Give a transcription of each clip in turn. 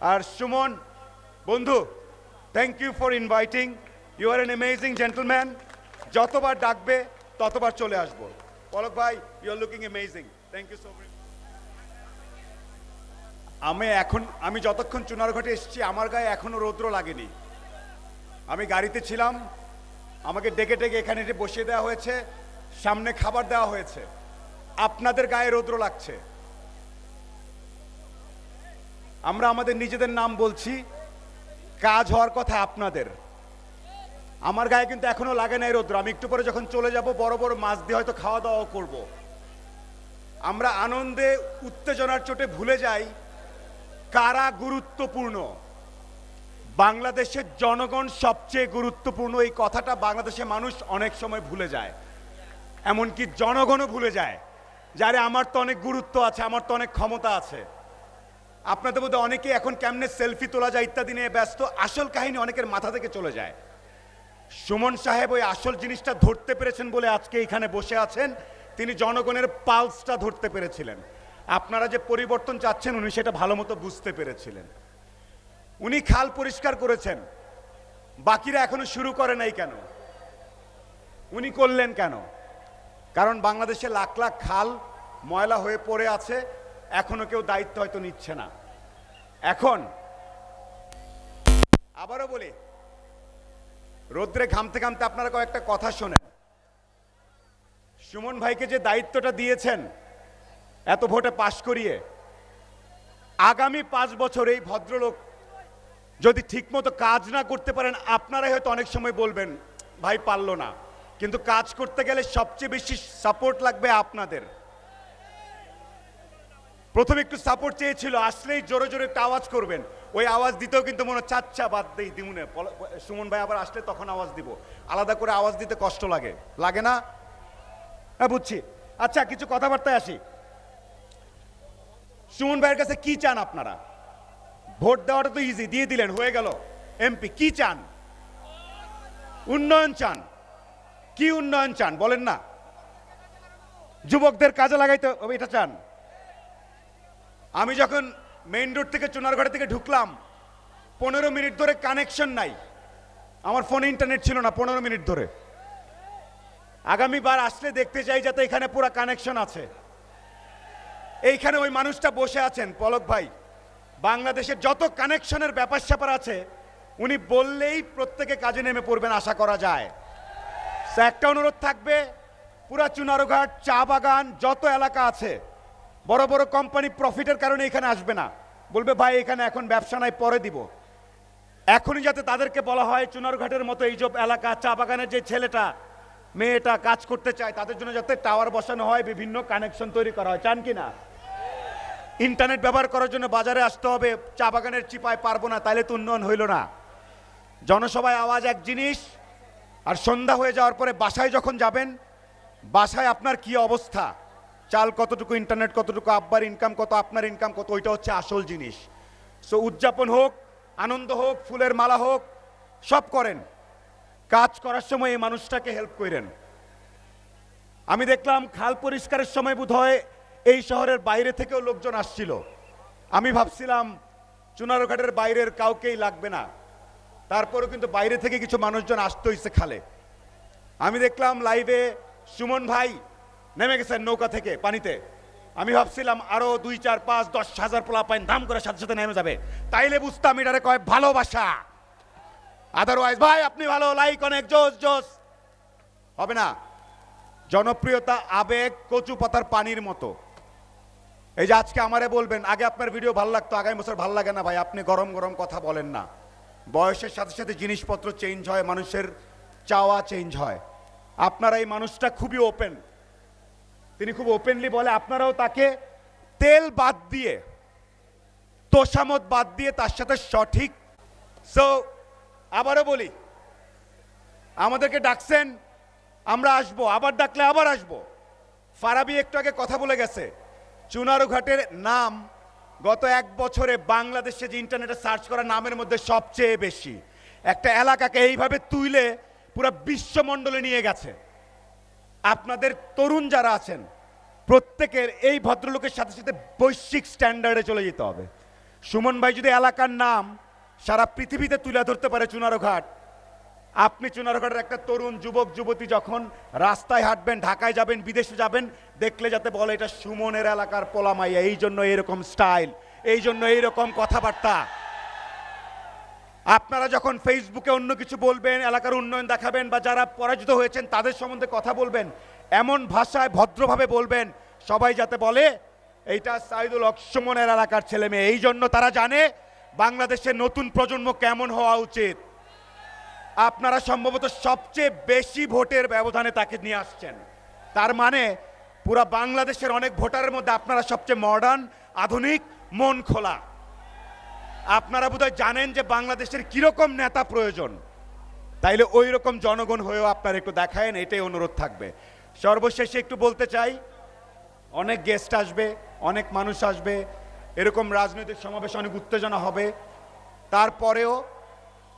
আর সুমন, বন্ধু thank you for inviting you are an amazing gentleman যতবার ডাকবে, ততবার চলে আসব। পলক ভাই you are looking amazing thank you so much আমি এখন, আমি যতক্ষণ চুনারঘাটে এসেছি, আমার গায়ে এখনও রৌদ্র লাগেনি। আমি গাড়িতে ছিলাম, আমাকে ডেকে ডেকে এখানে বসিয়ে দেওয়া হয়েছে, সামনে খাবার দেওয়া হয়েছে। আপনাদের গায়ে রৌদ্র লাগছে। আমরা আমাদের নিজেদের নাম বলছি, কাজ হওয়ার কথা আপনাদের। আমার গায়ে কিন্তু এখনও লাগে নাই রৌদ্র। আমি একটু পরে যখন চলে যাব, বড় বড় মাছ দিয়ে হয়তো খাওয়া দাওয়া করব। আমরা আনন্দে, উত্তেজনার চোটে ভুলে যাই কারা গুরুত্বপূর্ণ। বাংলাদেশের জনগণ সবচেয়ে গুরুত্বপূর্ণ, এই কথাটা বাংলাদেশের মানুষ অনেক সময় ভুলে যায়। এমনকি জনগণও ভুলে যায় যারে আমার তো অনেক গুরুত্ব আছে, আমার তো অনেক ক্ষমতা আছে। আপনাদের মধ্যে অনেকে এখন কেমনে সেলফি তোলা যায় ইত্যাদি নিয়ে ব্যস্ত। আসল কাহিনী অনেকের মাথা থেকে চলে যায়। সুমন সাহেব ওই আসল জিনিসটা ধরতে পেরেছেন বলে আজকে এখানে বসে আছেন। তিনি জনগণের পালসটা ধরতে পেরেছিলেন। আপনারা যে পরিবর্তন চাচ্ছেন, উনি সেটা ভালো মতো বুঝতে পেরেছিলেন। উনি খাল পরিষ্কার করেছেন। বাকিরা এখনও শুরু করে নাই কেন? উনি করলেন কেন? কারণ বাংলাদেশে লাখ লাখ খাল ময়লা হয়ে পড়ে আছে। এখনও কেউ দায়িত্ব হয়তো নিচ্ছে না। এখন আবারও বলি, রোদ্রে ঘামতে ঘামতে আপনারা কয়েকটা কথা শোনেন। সুমন ভাইকে যে দায়িত্বটা দিয়েছেন, এত ভোটে পাশ করিয়ে, আগামী পাঁচ বছর এই ভদ্রলোক যদি ঠিকমতো কাজ না করতে পারেন, আপনারাই হয়তো অনেক সময় বলবেন, ভাই, পারল না। কিন্তু কাজ করতে গেলে সবচেয়ে বেশি সাপোর্ট লাগবে আপনাদের। প্রথমে একটু সাপোর্ট চেয়েছিল আসলেই জোরে জোরে একটা আওয়াজ করবেন। ওই আওয়াজ দিতেও কিন্তু মনে হচ্ছে, আচ্ছা বাদ দেই দিমুনে সুমন ভাই আবার আসলে তখন আওয়াজ দিব। আলাদা করে আওয়াজ দিতে কষ্ট লাগে। লাগে না? হ্যাঁ বুঝছি। আচ্ছা কিছু কথাবার্তায় আসি। সুমন ভাইয়ের কাছে কি চান আপনারা? ভোট দেওয়াটা তো ইজি দিয়ে দিলেন হয়ে গেল। এমপি কি চান? উন্নয়ন চান। কি উন্নয়ন চান? বলেন না। যুবকদের কাজে লাগাইতে এটা চান। আমি যখন মেইন রোড থেকে চুনারঘাট থেকে ঢুকলাম, পনেরো মিনিট ধরে কানেকশন নাই। আমার ফোনে ইন্টারনেট ছিল না পনেরো মিনিট ধরে। আগামীবার আসলে দেখতে চাই যাতে এখানে পুরো কানেকশন আছে। এইখানে ওই মানুষটা বসে আছেন, পলক ভাই। বাংলাদেশের যত কানেকশনের ব্যাপার স্যাপার আছে, উনি বললেই প্রত্যেকে কাজে নেমে পড়বেন, আশা করা যায়। একটা অনুরোধ থাকবে, পুরা চুনারঘাট, চা বাগান, যত এলাকা আছে বড় বড় কোম্পানি প্রফিটের কারণে এখানে আসবে না। বলবে, ভাই, এখানে এখন ব্যবসা নাই, পরে দিব। এখনই যাতে তাদেরকে বলা হয়, চুনারঘাটের মতো এই সব এলাকা, চা বাগানের যে ছেলেটা, মেয়েটা কাজ করতে চায়, তাদের জন্য যাতে টাওয়ার বসানো হয়, বিভিন্ন কানেকশন তৈরি করা হয়। চান কি না? ইন্টারনেট ব্যবহার করার জন্য বাজারে আসতে হবে, চা বাগানের চিপায় পারব না, তাইলে তো উন্নয়ন হইল না। জনসভায় আওয়াজ এক জিনিস, আর সন্ধ্যা হয়ে যাওয়ার পরে বাসায় যখন যাবেন, বাসায় আপনার কি অবস্থা? চাল কতটুকু ইন্টারনেট কতটুকু আব্বার ইনকাম কত আপনার ইনকাম কত, ওইটা হচ্ছে আসল জিনিস। সো উদযাপন হোক, আনন্দ হোক, ফুলের মালা হোক, সব করেন। কাজ করার সময় এই মানুষটাকে হেল্প করেন। আমি দেখলাম খাল পরিষ্কারের সময় বোধ এই শহরের বাইরে থেকেও লোকজন আসছিল। আমি ভাবছিলাম, চুনারঘাটের বাইরের কাউকেই লাগবে না। তারপরেও কিন্তু বাইরে থেকে কিছু মানুষজন আসতে হইছে খালে। আমি দেখলাম লাইভে সুমন ভাই নেমে গেছেন নৌকা থেকে, পানিতে। আমি ভাবছিলাম আরও দুই, চার, পাঁচ, দশ হাজার পোলা পাইন দাম করে সাথে সাথে নেমে যাবে। তাইলে বুঝতাম এটারে কয় ভালোবাসা। আদারওয়াইজ ভাই, আপনি ভালো লাইক অনেক, জোস জোস। হবে না। জনপ্রিয়তা, আবেগ, কচু পাতার পানির মতো। এই যে আজকে আমারে বলবেন, আগে আপনার ভিডিও ভালো লাগতো, আগামী বছর ভালো লাগে না, ভাই, আপনি গরম গরম কথা বলেন না। বয়সের সাথে সাথে জিনিসপত্র চেঞ্জ হয়, মানুষের চাওয়া চেঞ্জ হয়। আপনারা এই মানুষটা খুবই ওপেন তিনি খুব ওপেনলি বলে, আপনারাও তাকে তেল বাদ দিয়ে তোষামত বাদ দিয়ে তার সাথে সঠিক সো আবারও বলি, আমাদেরকে ডাকছেন, আমরা আসব, আবার ডাকলে আবার আসব। ফারাবি একটু আগে কথা বলে গেছে, চুনারুঘাটের নাম গত এক বছরে বাংলাদেশে যে ইন্টারনেটে সার্চ করা নামের মধ্যে সবচেয়ে বেশি। একটা এলাকাকে এইভাবে তুইলে পুরো বিশ্বমণ্ডলে নিয়ে গেছে। আপনাদের তরুণ যারা আছেন, প্রত্যেকের এই ভদ্রলোকের সাথে সাথে বৈশ্বিক স্ট্যান্ডার্ডে চলে যেতে হবে। সুমন ভাই যদি এলাকার নাম সারা পৃথিবীতে তুলে ধরতে পারে চুনারঘাট আপনি চুনারঘাটের একটা তরুণ যুবক, যুবতী যখন রাস্তায় হাঁটবেন, ঢাকায় যাবেন, বিদেশে যাবেন, দেখলে যাতে বলে এটা সুমনের এলাকার পোলামাইয়া, এই জন্য এরকম স্টাইল এই জন্য এইরকম কথাবার্তা। আপনারা যখন ফেসবুকে অন্য কিছু বলবেন, এলাকার উন্নয়ন দেখাবেন বা যারা পরাজিত হয়েছেন, তাদের সম্বন্ধে কথা বলবেন, এমন ভাষায় ভদ্রভাবে বলবেন, সবাই যাতে বলে, এইটা সাইদুল হক সুমনের এলাকার ছেলে মেয়ে। এই জন্য তারা জানে বাংলাদেশের নতুন প্রজন্ম কেমন হওয়া উচিত। আপনারা সম্ভবত সবচেয়ে বেশি ভোটের ব্যবধানে তাকে নিয়ে আসছেন। তার মানে পুরা বাংলাদেশের অনেক ভোটারের মধ্যে আপনারা সবচেয়ে মডার্ন আধুনিক, মন খোলা। আপনারা বোধহয় জানেন যে বাংলাদেশের কীরকম নেতা প্রয়োজন। তাইলে ওই রকম জনগণ হয়েও আপনারা একটু দেখায়েন, এটাই অনুরোধ থাকবে। সর্বশেষে একটু বলতে চাই, অনেক গেস্ট আসবে, অনেক মানুষ আসবে, এরকম রাজনৈতিক সমাবেশ অনেক উত্তেজনা হবে। তারপরেও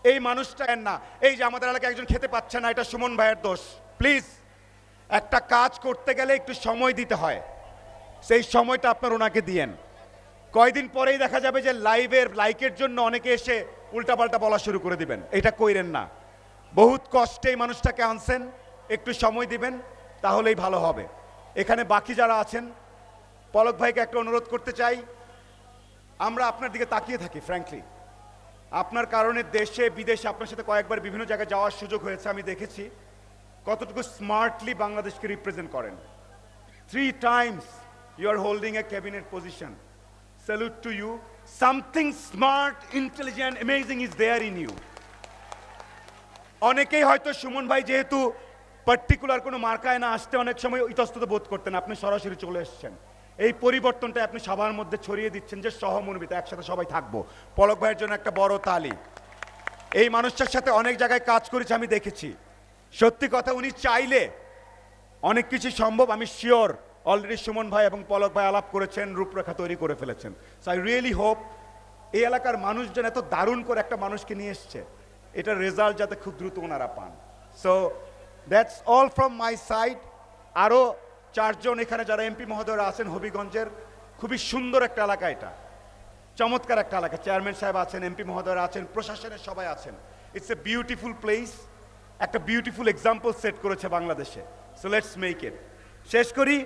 এই মানুষটা না, এই যে আমাদের এলাকায় একজন খেতে পাচ্ছে না, এটা সুমন ভাইয়ের দোষ। প্লিজ একটা কাজ করতে গেলে একটু সময় দিতে হয়। সেই সময়টা আপনার ওনাকে দিয়েন। কয়দিন পরেই দেখা যাবে যে লাইভের লাইকের জন্য অনেকে এসে উল্টাপাল্টা বলা শুরু করে দিবেন। এটা কইরেন না। বহুত কষ্টে এই মানুষটাকে আনছেন, একটু সময় দিবেন, তাহলেই ভালো হবে। এখানে বাকি যারা আছেন, পলক ভাইকে একটা অনুরোধ করতে চাই। আমরা আপনার দিকে তাকিয়ে থাকি ফ্র্যাঙ্কলি আপনার কারণে দেশে, বিদেশে আপনার সাথে কয়েকবার বিভিন্ন জায়গায় যাওয়ার সুযোগ হয়েছে, আমি দেখেছি। কতটুকু স্মার্টলি বাংলাদেশকে রিপ্রেজেন্ট করেন। Three times you are holding a cabinet position salute to you something smart intelligent amazing is there in you অনেকেই হয়তো সুমন ভাই যেহেতু পার্টিকুলার কোনো মার্কায় না আসতে অনেক সময় ইতস্তত বোধ করতেন, আপনি সরাসরি চলে এসেছেন। এই পরিবর্তনটা আপনি সবার মধ্যে ছড়িয়ে দিচ্ছেন যে সহমর্মিত একসাথে সবাই থাকব। পলক ভাইয়ের জন্য একটা বড় তালি। এই মানুষটার সাথে অনেক জায়গায় কাজ করেছি, আমি দেখেছি। সত্যি কথা, উনি চাইলে অনেক কিছু সম্ভব, আমি শিওর অলরেডি সুমন ভাই এবং পলক ভাই আলাপ করেছেন, রূপরেখা তৈরি করে ফেলেছেন। সো আই রিয়েলি হোপ এই এলাকার মানুষজন এত দারুণ করে একটা মানুষকে নিয়ে এসছে। এটার রেজাল্ট যাতে খুব দ্রুত ওনারা পান। So that's all from my side আরও চারজন এখানে যারা এমপি মহোদয়রা আছেন হবিগঞ্জের, খুবই সুন্দর একটা এলাকা এটা। চমৎকার একটা এলাকা। চেয়ারম্যান সাহেব আছেন এমপি মহোদয়রা আছেন, প্রশাসনের সবাই আছেন। ইটস এ বিউটিফুল প্লেস একটা বিউটিফুল এক্সাম্পল সেট করেছে বাংলাদেশে। সো লেটস মেক ইট শেষ করি।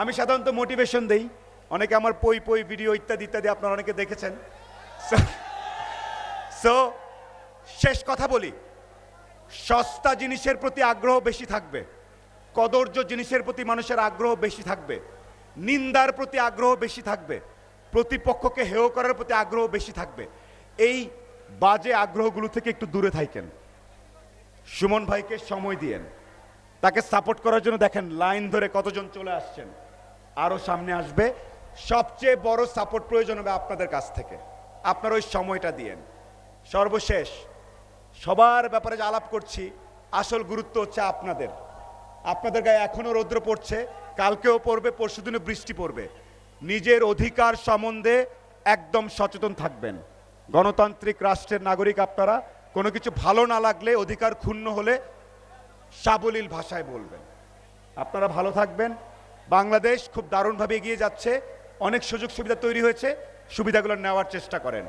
আমি সাধারণত মোটিভেশন দেই। অনেকে আমার পই পই ভিডিও ইত্যাদি ইত্যাদি আপনারা অনেকে দেখেছেন। সো শেষ কথা বলি। সস্তা জিনিসের প্রতি আগ্রহ বেশি থাকবে। কদর্য জিনিসের প্রতি মানুষের আগ্রহ বেশি থাকবে। নিন্দার প্রতি আগ্রহ বেশি থাকবে। প্রতিপক্ষকে হেয় করার প্রতি আগ্রহ বেশি থাকবে। এই বাজে আগ্রহগুলো থেকে একটু দূরে থাকেন। সুমন ভাইকে সময় দিয়েন। তাকে সাপোর্ট করার জন্য দেখেন লাইন ধরে কতজন চলে আসছেন। আরও সামনে আসবে। সবচেয়ে বড় সাপোর্ট প্রয়োজন হবে আপনাদের কাছ থেকে। আপনার ওই সময়টা দিয়েন। সর্বশেষ, সবার ব্যাপারে যে আলাপ করছি, আসল গুরুত্ব হচ্ছে আপনাদের। আপনাদের গায়ে এখনও রৌদ্র পড়ছে, কালকেও পড়বে, পরশুদিনও বৃষ্টি পড়বে। নিজের অধিকার সম্বন্ধে একদম সচেতন থাকবেন। গণতান্ত্রিক রাষ্ট্রের নাগরিক আপনারা, কোনো কিছু ভালো না লাগলে, অধিকার ক্ষুণ্ণ হলে সাবলীল ভাষায় বলবেন। আপনারা ভালো থাকবেন। বাংলাদেশ খুব দারুণভাবে এগিয়ে যাচ্ছে। অনেক সুযোগ সুবিধা তৈরি হয়েছে। সুবিধাগুলো নেওয়ার চেষ্টা করেন।